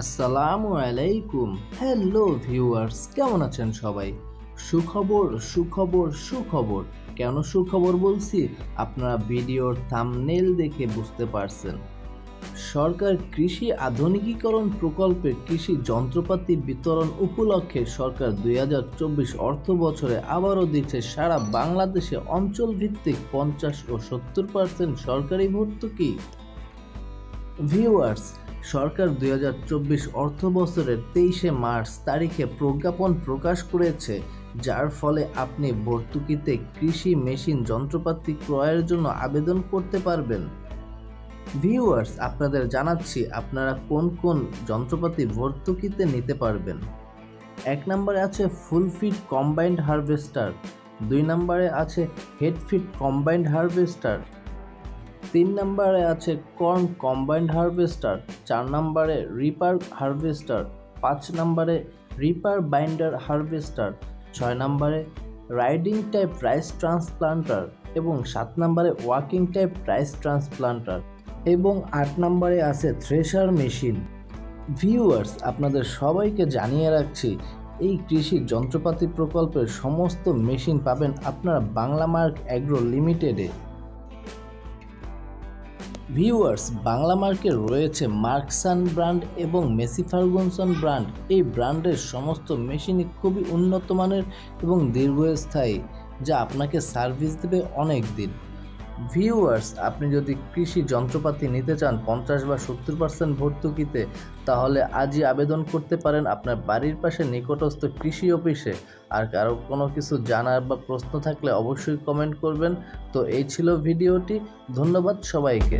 আসসালামু আলাইকুম। Hello viewers কেমন আছেন সবাই? সুখবর সুখবর সুখবর। কেন সুখবর বলছি? আপনারা ভিডিওর থামনেল দেখে বুঝতে পারছেন। সরকার কৃষি আধুনিকীকরণ প্রকল্পে কৃষি যন্ত্রপাতি বিতরণ উপলক্ষে সরকার দুই হাজার চব্বিশ অর্থ বছরে আবারও দিচ্ছে সারা বাংলাদেশে অঞ্চল ভিত্তিক পঞ্চাশ ও সত্তর পার্সেন্ট সরকারি ভর্তুকি। ভিউয়ার্স সরকার দুই হাজার চব্বিশ অর্থ বছরের তেইশে মার্চ তারিখে প্রজ্ঞাপন প্রকাশ করেছে, যার ফলে আপনি ভর্তুকিতে কৃষি মেশিন যন্ত্রপাতি ক্রয়ের জন্য আবেদন করতে পারবেন। ভিউয়ার্স, আপনাদের জানাচ্ছি আপনারা কোন কোন যন্ত্রপাতি ভর্তুকিতে নিতে পারবেন। এক নম্বরে আছে ফুল ফিট কম্বাইন্ড হারভেস্টার, দুই নম্বরে আছে হেড ফিট কম্বাইন্ড হারভেস্টার তিন নম্বরে আছে কর্ন কম্বাইন্ড হারভেস্টার, চার নম্বরে রিপার হারভেস্টার, পাঁচ নম্বরে রিপার বাইন্ডার হারভেস্টার, ছয় নম্বরে রাইডিং টাইপ রাইস ট্রান্সপ্লান্টার এবং সাত নম্বরে ওয়াকিং টাইপ রাইস ট্রান্সপ্লান্টার এবং আট নম্বরে আছে থ্রেশার মেশিন। ভিউয়ার্স, আপনাদের সবাইকে জানিয়ে রাখছি, এই কৃষি যন্ত্রপাতি প্রকল্পের সমস্ত মেশিন পাবেন আপনারা বাংলা মার্ক অ্যাগ্রো লিমিটেডে। ভিউয়ার্স, বাংলা মার্কে রয়েছে মার্কসান ব্র্যান্ড এবং মেসি ফার্গুনসন ব্র্যান্ড। এই ব্র্যান্ডের সমস্ত মেশিনই খুবই উন্নত মানের এবং দীর্ঘস্থায়ী, যা আপনাকে সার্ভিস দেবে অনেক দিন। ভিউয়ার্স, আপনি যদি কৃষি যন্ত্রপাতি নিতে চান পঞ্চাশ বা সত্তর পার্সেন্ট ভর্তুকিতে, তাহলে আজই আবেদন করতে পারেন আপনার বাড়ির পাশে নিকটস্থ কৃষি অফিসে। আর কারও কোনো কিছু জানার বা প্রশ্ন থাকলে অবশ্যই কমেন্ট করবেন। তো এই ছিল ভিডিওটি, ধন্যবাদ সবাইকে।